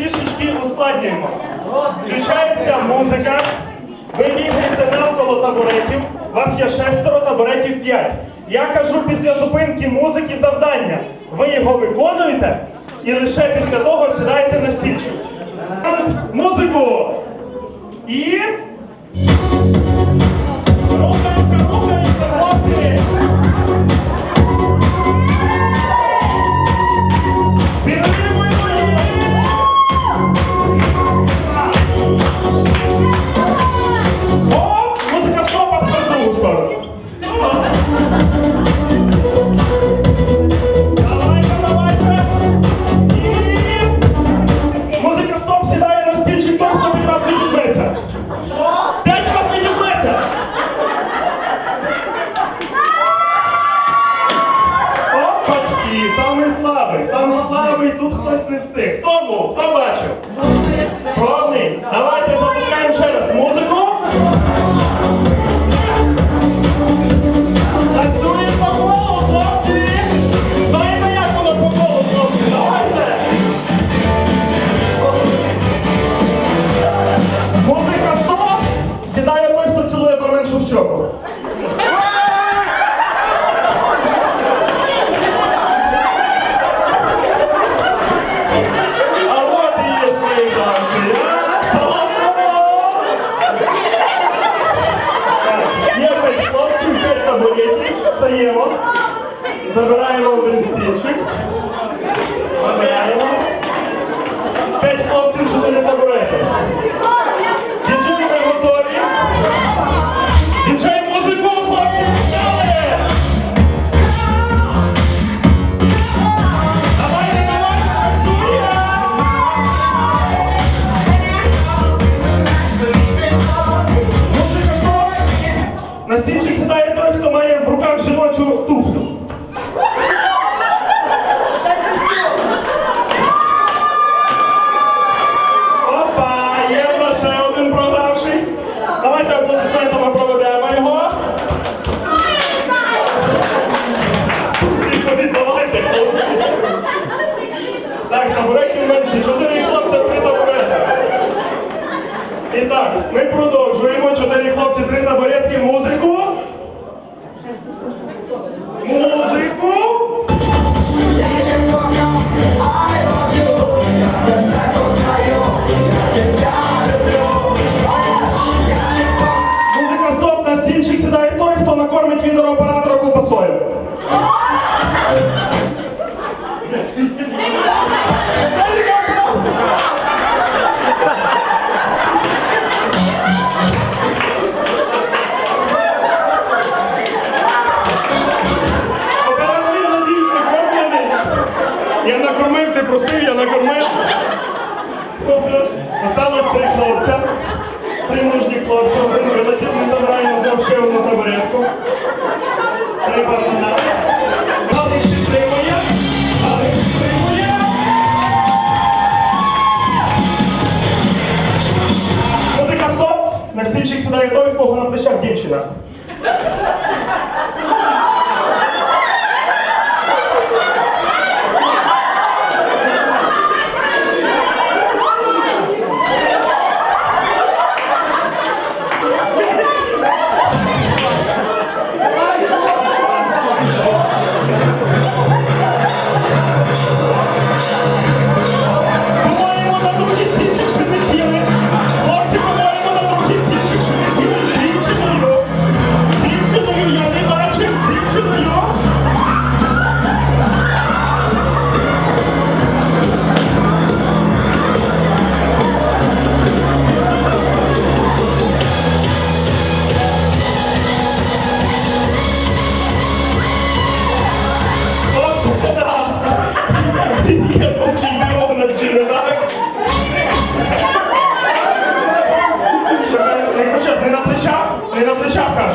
трішечки ускладнюємо. Включається музика, ви бігаєте навколо табуретів, у вас є шестеро табуретів п'ять. Я кажу після зупинки музики завдання. Ви його виконуєте і лише після того сідаєте на стільчик. Музику! І... слави і тут хтось не встиг. Хто був? Хто бачив? Пробний? Давайте запускаємо ще раз. П'ять хлопців, чотири табурети. хлопцю вилетів, ми забираємо знов ще одну табуретку. Три пацана. Галик підтримує, Галик підтримує. Музика стоп! На стільчик сідає той, в кого на плечах дівчина.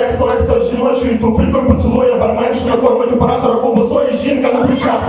Як той, хто з жіночою туфелькою поцілує барменшу, накормить оператора ковбасою, жінка на плечах.